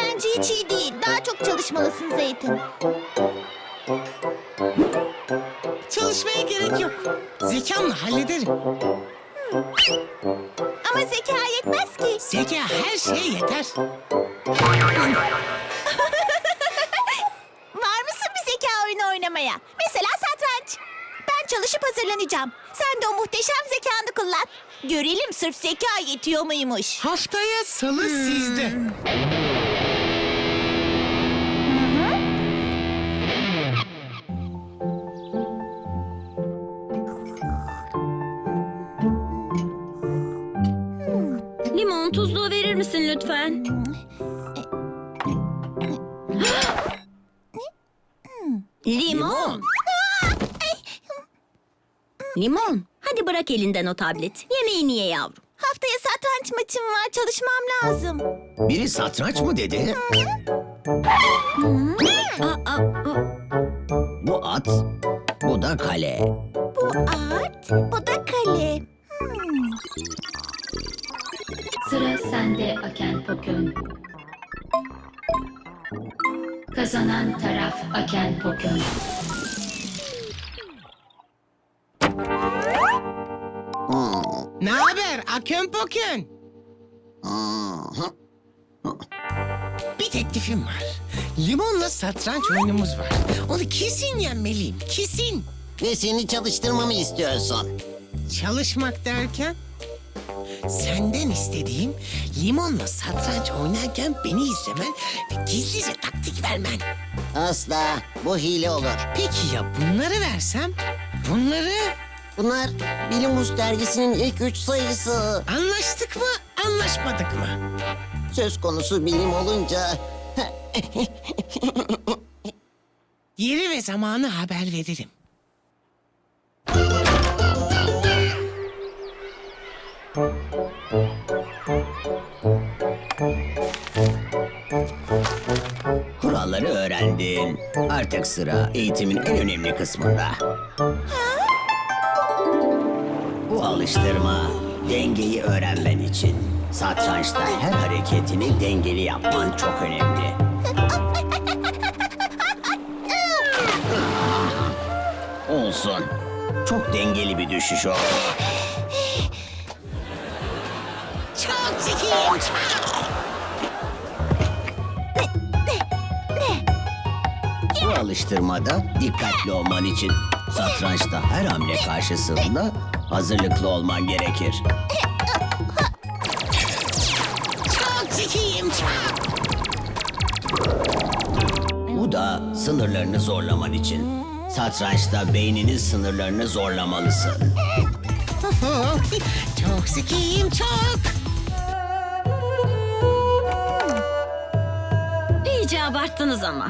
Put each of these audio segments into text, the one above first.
Bence hiç iyi değil. Daha çok çalışmalısın Zeytin. Çalışmaya gerek yok. Zekamla hallederim. Ama zeka yetmez ki. Zeka her şeye yeter. Var mısın bir zeka oyunu oynamaya? Mesela satranç. Çalışıp hazırlanacağım. Sen de o muhteşem zekanı kullan. Görelim sırf zeka yetiyor muymuş. Haftaya salı sizde. Limon tuzluğu verir misin lütfen? Limon. Limon. Hadi bırak elinden o tablet. Yemeğini ye yavrum. Haftaya satranç maçım var. Çalışmam lazım. Biri satranç mı dedi? Aa, aa, aa. Bu at, bu da kale. Bu at, bu da kale. Sıra sende Aken Pokön. Kazanan taraf Aken Pokön. Ne haber Akön Pokön? Bir teklifim var. Limonla satranç oyunumuz var. Onu kesin yenmeliyim. Kesin. Ve seni çalıştırmamı istiyorsun. Çalışmak derken? Senden istediğim limonla satranç oynarken beni izlemen ve gizlice taktik vermen. Asla. Bu hile olur. Peki ya bunları versem? Bunları Bunlar Bilimus dergisinin ilk üç sayısı. anlaştık mı, anlaşmadık mı? Söz konusu bilim olunca... Yeri ve zamanı haber veririm. Kuralları öğrendin. Artık sıra eğitimin en önemli kısmında. Bu alıştırma dengeyi öğrenmen için. Satrançta her hareketini dengeli yapman çok önemli. Olsun. Çok dengeli bir düşüş o. Çok zekiyim. Bu alıştırmada dikkatli olman için satrançta her hamle karşısında hazırlıklı olman gerekir. Çok zekiyim, çok. Bu da sınırlarını zorlaman için. Satrançta beyninin sınırlarını zorlamalısın. çok zekiyim, çok. İyice abarttınız ama.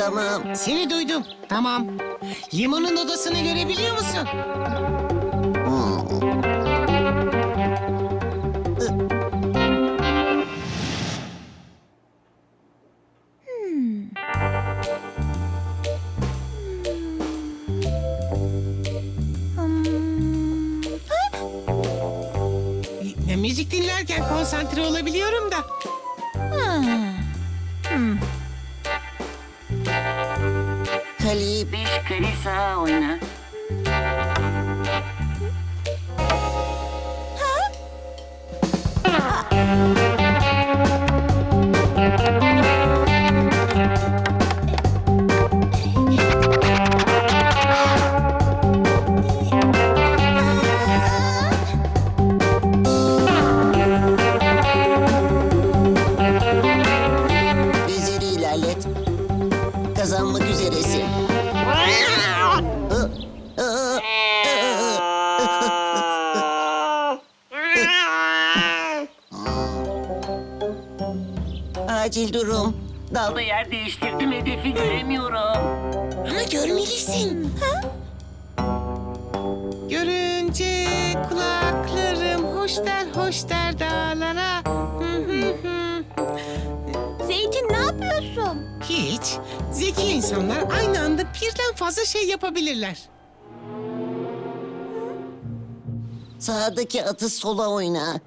Tamam. Seni duydum, tamam. Limonun odasını görebiliyor musun? Ne müzik dinlerken konsantre olabiliyorum da. Kaleyi beş oyna. Veziri Dalda yer değiştirdim hedefi göremiyorum. Ama görmelisin. Görünce kulaklarım hoş der hoş der dağlara. Hı hı hı. Zeytin ne yapıyorsun? Hiç. Zeki insanlar aynı anda birden fazla şey yapabilirler. Sağdaki atı sola oyna.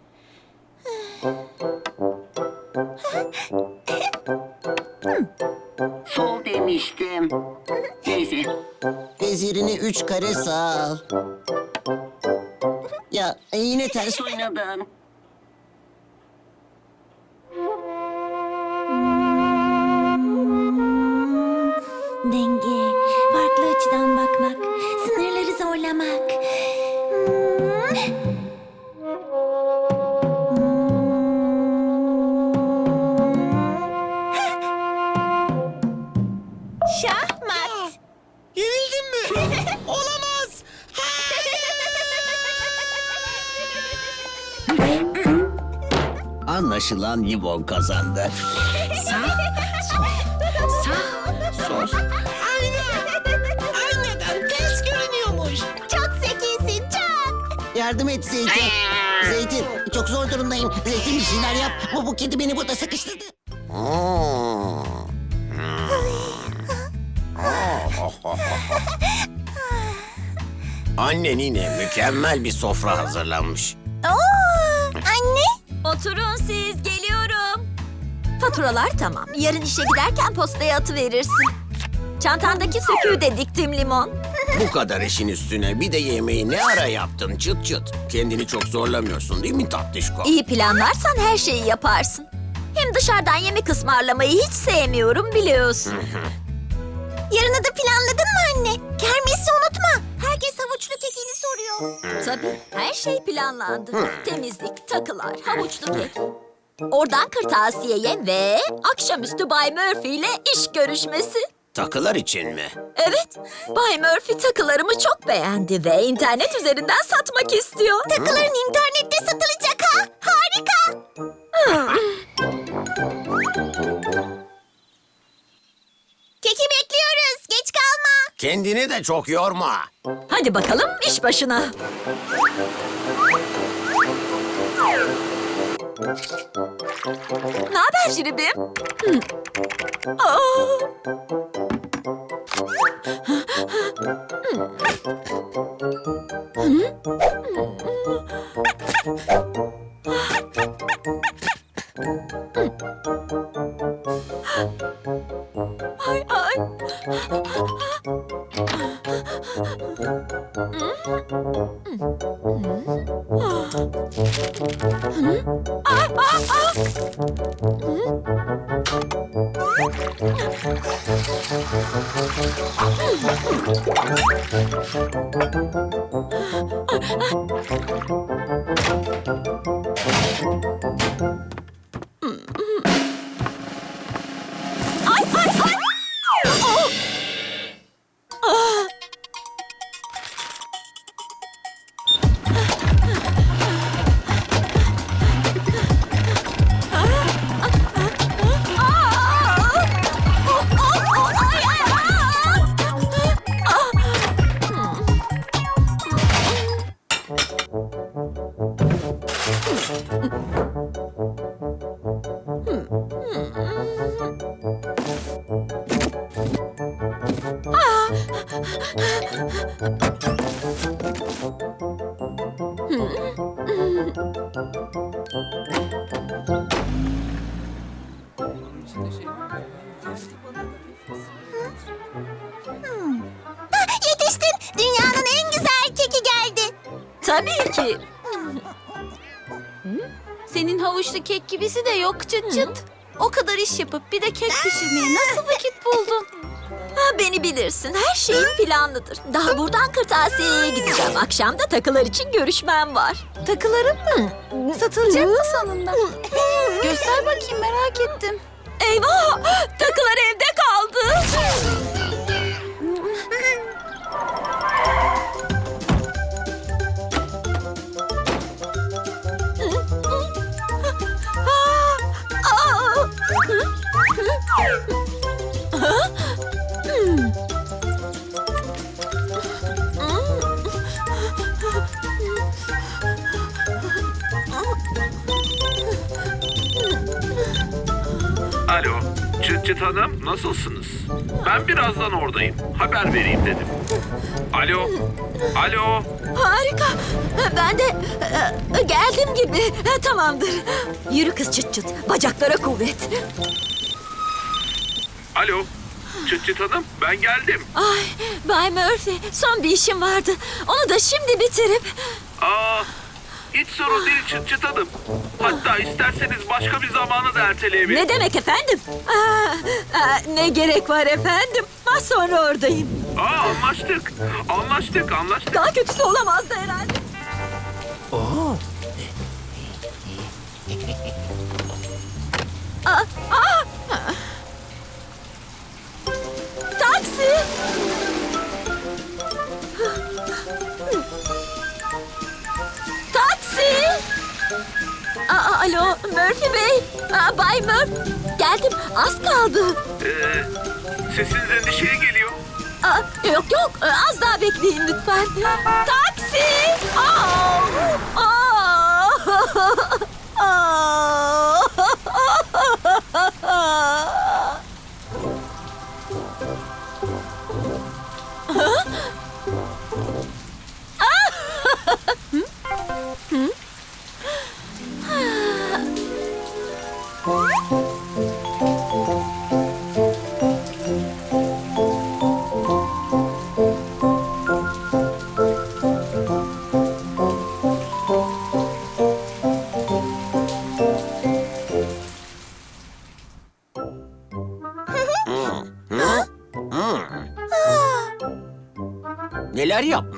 Sol demiştim. Neyse. Vezirini üç kare sağ al. Ya e, yine ters oynadın. Denge, Anlaşılan Limon kazandı. Sağ, sol, sağ, sol. Ayna. Aynadan ters görünüyormuş. Çok zekisin, çok. Yardım et Zeytin. Zeytin çok zor durumdayım. Zeytin bir şeyler yap. Bu, bu kedi beni burada sıkıştırdı. Annen yine mükemmel bir sofra hazırlanmış. Oo, anne. Oturun siz, geliyorum. Faturalar tamam. Yarın işe giderken postaya atıverirsin. Çantandaki söküğü de diktim limon. Bu kadar işin üstüne bir de yemeği ne ara yaptın çıt çıt. Kendini çok zorlamıyorsun değil mi tatlışko? İyi planlarsan her şeyi yaparsın. Hem dışarıdan yemek ısmarlamayı hiç sevmiyorum biliyorsun. Yarını da planladın mı anne? Kermesi unutma. Soruyor. Tabii her şey planlandı. Temizlik, takılar, havuçlu kek. Oradan kırtasiyeye ve akşamüstü Bay Murphy ile iş görüşmesi. Takılar için mi? Evet, Bay Murphy takılarımı çok beğendi ve internet üzerinden satmak istiyor. Takıların internette satılacak ha. Harika. Keki Kendini de çok yorma. Hadi bakalım iş başına. Ne haber Şiribim? Hı. Ay Yetiştin. Dünyanın en güzel keki geldi. Tabii ki. Senin havuçlu kek gibisi de yok çıt çıt. O kadar iş yapıp bir de kek pişirmeye nasıl vakit buldun? Beni bilirsin. Her şeyim planlıdır. Daha buradan kırtasiyeye gideceğim. Akşam da takılar için görüşmem var. Takılarım mı? Satılacak mı sonunda? Göster bakayım merak ettim. Eyvah! Takılar evde kaldı. Alo, çıt Çıt Hanım nasılsınız? Ben birazdan oradayım. Haber vereyim dedim. Alo. Alo. Harika. Ben de e, geldim gibi. E, Tamamdır. Yürü kız çıt çıt. Bacaklara kuvvet. Alo. Çıt Çıt Hanım ben geldim. Ay Bay Murphy son bir işim vardı. Onu da şimdi bitirip... Aa, hiç sorun değil Çıt Çıt Hanım. Hatta isterseniz başka bir zamana da erteleyebilirim. Ne demek efendim? Aa, aa, ne gerek var efendim? Az sonra oradayım. Aa anlaştık. Anlaştık anlaştık. Daha kötüsü olamazdı herhalde. Aa, aa! Taksi! Taksi! Aa, alo, Murphy Bey. Aa, Bay Murphy. Geldim, az kaldı. Ee, sesiniz endişeye geliyor. Aa, yok yok, az daha bekleyin lütfen. Taksi! Aa! Aa! Aa!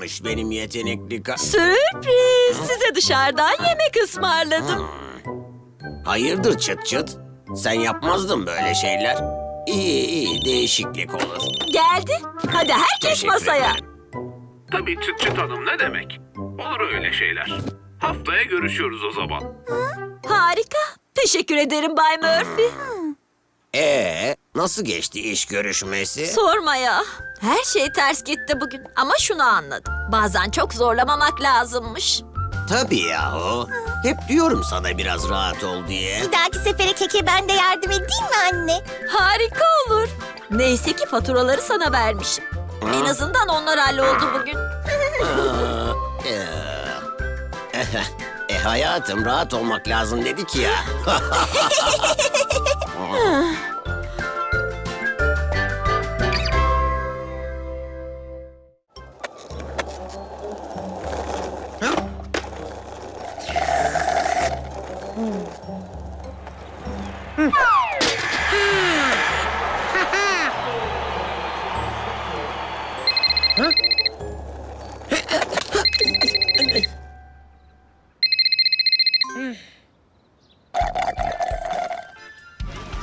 Yapmış benim yetenekli ka... Sürpriz! Size dışarıdan yemek ısmarladım. Hayırdır çıt çıt? Sen yapmazdın böyle şeyler. İyi iyi değişiklik olur. Geldi. Hadi herkes Teşekkür masaya. ederim. Tabii Çıt Çıt Hanım ne demek? Olur öyle şeyler. Haftaya görüşüyoruz o zaman. Harika. Teşekkür ederim Bay Murphy. Ee, nasıl geçti iş görüşmesi? Sorma ya. Her şey ters gitti bugün. Ama şunu anladım. Bazen çok zorlamamak lazımmış. Tabii yahu. Hep diyorum sana biraz rahat ol diye. Bir dahaki sefere keke ben de yardım edeyim mi anne? Harika olur. Neyse ki faturaları sana vermişim. En azından onlar halloldu bugün. Ee, e hayatım rahat olmak lazım dedik ya.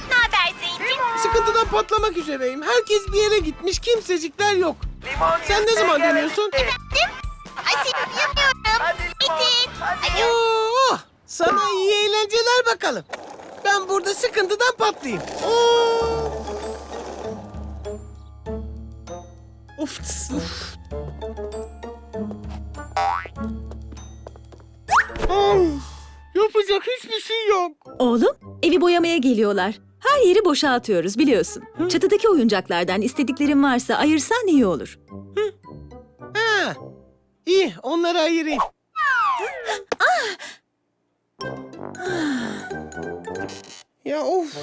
Ne haber Zeytin? Sıkıntıdan patlamak üzereyim. Herkes bir yere gitmiş, kimsecikler yok. Sen ne zaman dönüyorsun? Efendim? Bakalım. Ben burada sıkıntıdan patlayayım. Tıs, uf. Of, Yapacak hiçbir şey yok. Oğlum, evi boyamaya geliyorlar. Her yeri boşaltıyoruz biliyorsun. Çatıdaki oyuncaklardan istediklerin varsa ayırsan iyi olur. Ha, iyi onları ayırayım. Ya of.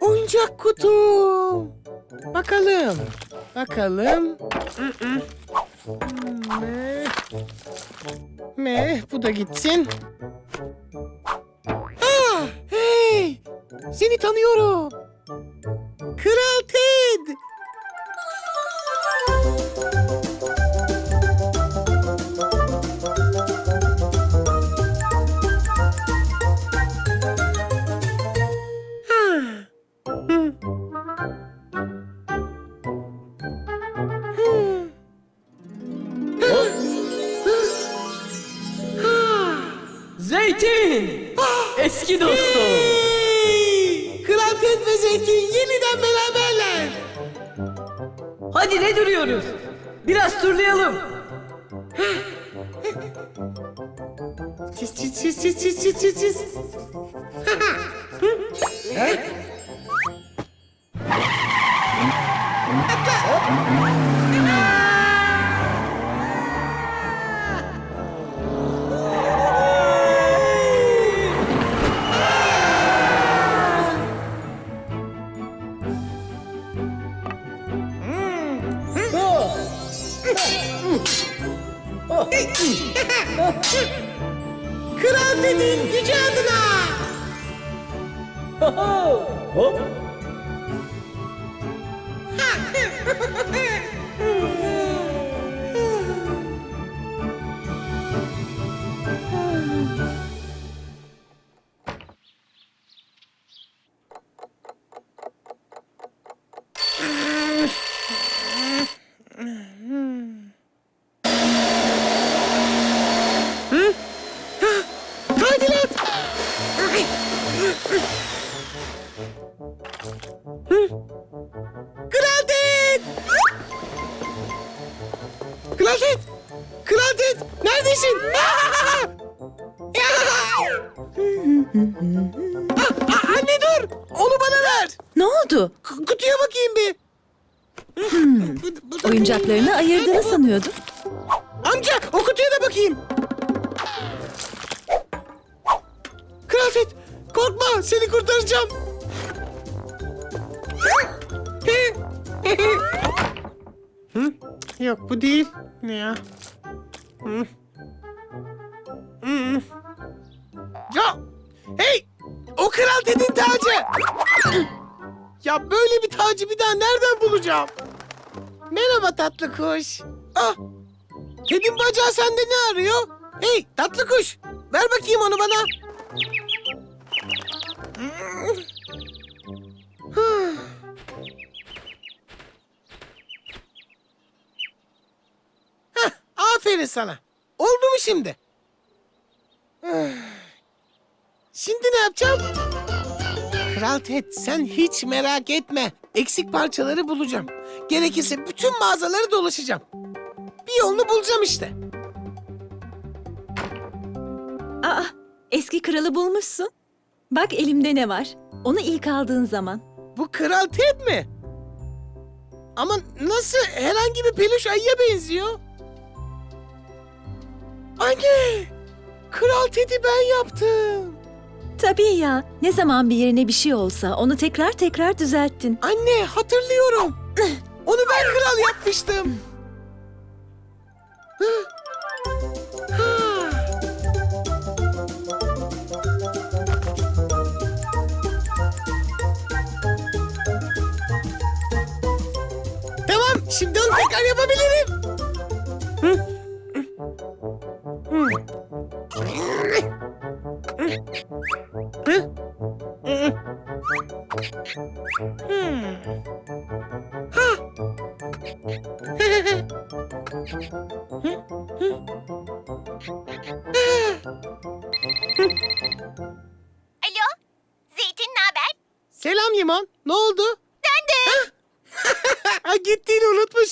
Oyuncak kutum. Bakalım. Bakalım. Me. Me. Bu da gitsin. Ah, hey. Seni tanıyorum. Kral Ted. Eski dostum. Kral Ted ve Zeytin yeniden beraberler. Hadi ne duruyoruz? Biraz turlayalım. Çiz çiz çiz çiz çiz çiz çiz dediğin gücü adına. Hop. Kral Ted. Neredesin? Ah, ah, Anne dur. Onu bana ver. Ne oldu? K- kutuya bakayım bir. Burada- Oyuncaklarını ayırdığını sanıyordum. Amca o kutuya da bakayım. Kralfet korkma seni kurtaracağım. Hı? Yok bu değil. Ne ya? Hı? Hı. Ya hey o kral dediğin tacı. ya böyle bir tacı bir daha nereden bulacağım? Merhaba tatlı kuş. Ah Kedin bacağı sende ne arıyor? Hey tatlı kuş. Ver bakayım onu bana. Sana. Oldu mu şimdi? Şimdi ne yapacağım? Kral Ted sen hiç merak etme. Eksik parçaları bulacağım. Gerekirse bütün mağazaları dolaşacağım. Bir yolunu bulacağım işte. Aa, eski kralı bulmuşsun. Bak elimde ne var. Onu ilk aldığın zaman. Bu Kral Ted mi? Ama nasıl herhangi bir peluş ayıya benziyor? Anne! Kral Ted'i ben yaptım. Tabii ya. Ne zaman bir yerine bir şey olsa onu tekrar tekrar düzelttin. Anne hatırlıyorum. Onu ben kral yapmıştım. Tamam, şimdi onu tekrar yapabilirim.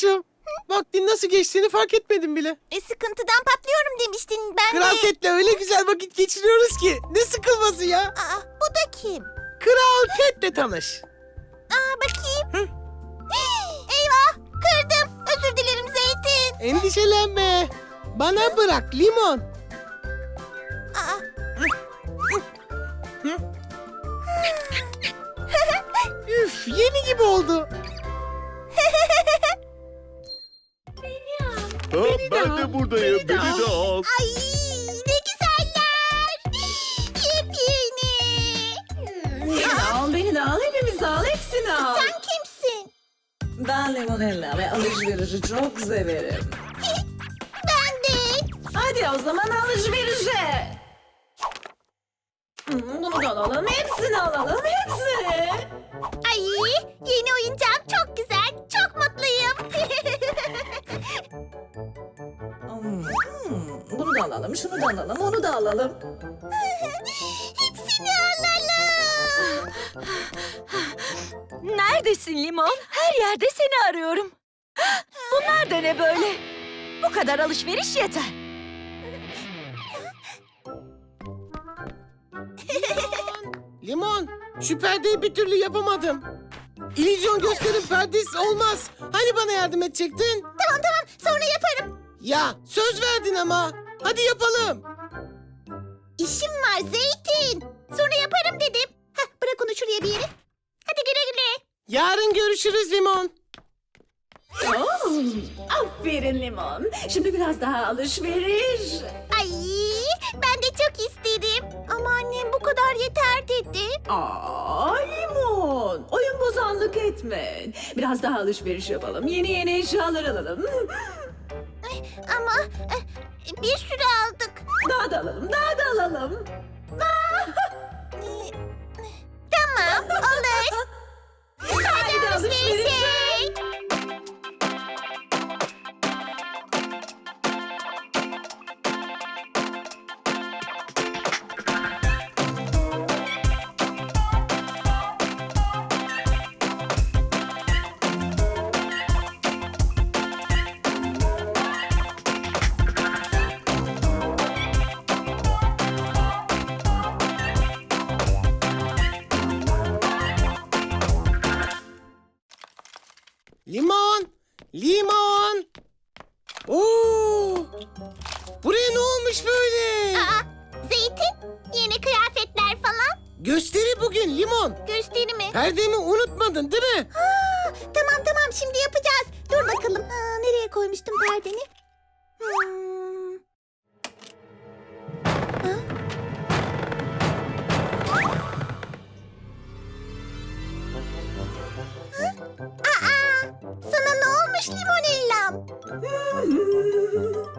Unutmuşum. Vaktin nasıl geçtiğini fark etmedim bile. E, sıkıntıdan patlıyorum demiştin ben Kral de. Ted'le öyle güzel vakit geçiriyoruz ki. Ne sıkılması ya. Aa, bu da kim? Kral Ted'le tanış. Aa, bakayım. Eyvah, kırdım. Özür dilerim Zeytin. Endişelenme. Bana bırak Limon. Aa. Üf yeni gibi oldu. ben de buradayım. Beni de al. Ay, ne güzeller. Yepyeni. Al beni de al hepimizi al hepsini al. Sen kimsin? Ben limonella ve alışverişi çok severim. Ben de. Hadi o zaman alışverişe. Hmm, Bunu da alalım, hepsini alalım, hepsini. Ay, yeni oyuncağım çok güzel. Çok mutluyum. alalım, şunu da alalım, onu da alalım. Hepsini alalım. Neredesin Limon? Her yerde seni arıyorum. Bunlar da ne böyle? Bu kadar alışveriş yeter. Limon, şu perdeyi bir türlü yapamadım. İllüzyon gösterim perdesi olmaz. Hani bana yardım edecektin? Tamam tamam sonra yaparım. Ya söz verdin ama. Hadi yapalım. İşim var Zeytin. Sonra yaparım dedim. Heh, bırak onu şuraya bir yere. Hadi güle güle. Yarın görüşürüz Limon. Oo, aferin limon. Şimdi biraz daha alışveriş. Ay ben de çok isterim. Ama annem bu kadar yeter dedi. Aa limon. Oyun bozanlık etme. Biraz daha alışveriş yapalım. Yeni yeni eşyalar alalım. Ama eh, bir sürü aldık. Daha da alalım, daha da alalım. Tamam olur. Haydi alışverişe.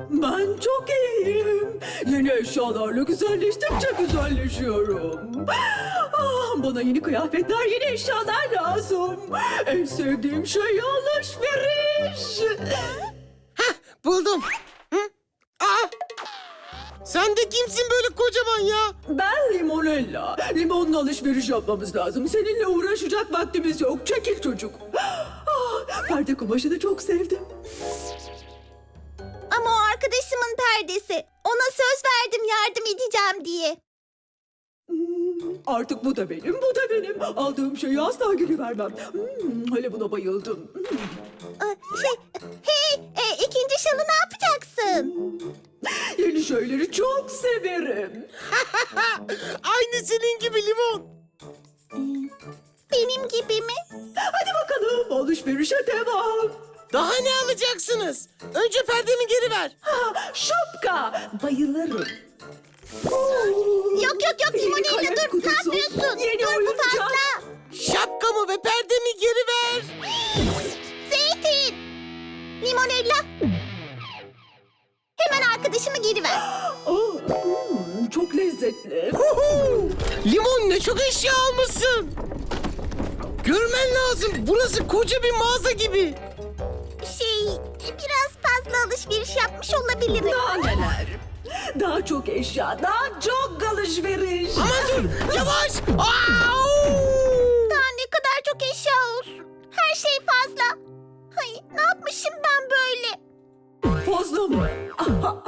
Ben çok iyiyim. Yeni eşyalarla güzelleştikçe güzelleşiyorum. Ah, bana yeni kıyafetler, yeni eşyalar lazım. En sevdiğim şey alışveriş. Buldum. Hı? Aa! Sen de kimsin böyle kocaman ya? Ben Limonella. Limonla alışveriş yapmamız lazım. Seninle uğraşacak vaktimiz yok. Çekil çocuk. Ah, perde kumaşını çok sevdim. Arkadaşımın perdesi. Ona söz verdim yardım edeceğim diye. Hmm, Artık bu da benim, bu da benim. Aldığım şeyi asla geri vermem. Hmm, hele buna bayıldım. Hmm. Aa, Şey, hey, e, ikinci şalı ne yapacaksın? Yeni şeyleri çok severim. Aynı senin gibi limon. Benim gibi mi? Hadi bakalım alışverişe devam. Daha ne alacaksınız? Önce perdemi geri ver. Ha, şapka. Bayılırım. Yok yok yok Limonella dur ne yapıyorsun? yeni dur bu oyuncak. fazla. Şapkamı ve perdemi geri ver. Zeytin. Limonella. Hemen arkadaşımı geri ver. Oh, hmm, çok lezzetli. Limon ne çok eşya almışsın. Görmen lazım. Burası koca bir mağaza gibi. Şey biraz fazla alışveriş yapmış olabilirim. Daha neler? Daha çok eşya, daha çok alışveriş. Aman dur. Yavaş. Au! Daha ne kadar çok eşya olsun. Her şey fazla. Ay ne yapmışım ben böyle? Fazla mı?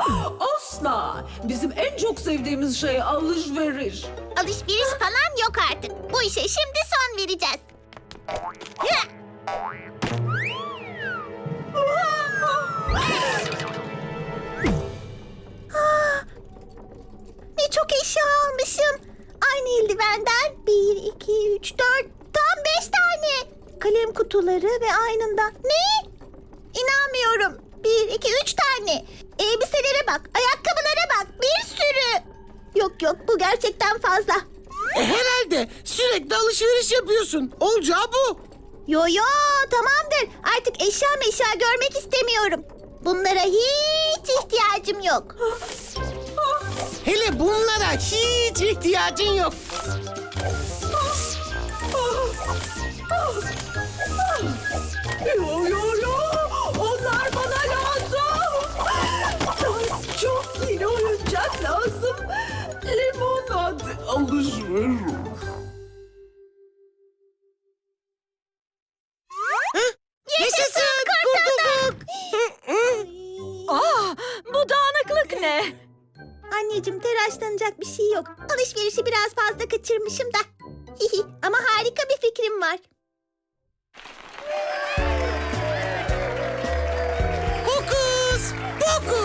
Asla. Bizim en çok sevdiğimiz şey alışveriş. Alışveriş falan yok artık. Bu işe şimdi son vereceğiz. Ne çok eşya almışım. Aynı eldivenden bir, iki, üç, dört, tam beş tane. Kalem kutuları ve aynından. Ne? İnanmıyorum. Bir, iki, üç tane. Elbiselere bak, ayakkabılara bak. Bir sürü. Yok yok bu gerçekten fazla. E, herhalde sürekli alışveriş yapıyorsun. Olacağı bu. Yo yo tamamdır. Eşya meşya görmek istemiyorum. Bunlara hiç ihtiyacım yok. Hele bunlara hiç ihtiyacın yok. Yo yo yo. Onlar bana lazım. Çok yeni oyuncak lazım. Limonat alışveriş. Yaşasın kurtulduk. Ah, bu dağınıklık ne? Anneciğim telaşlanacak bir şey yok. Alışverişi biraz fazla kaçırmışım da. Hihi, Ama harika bir fikrim var. Hokus pokus.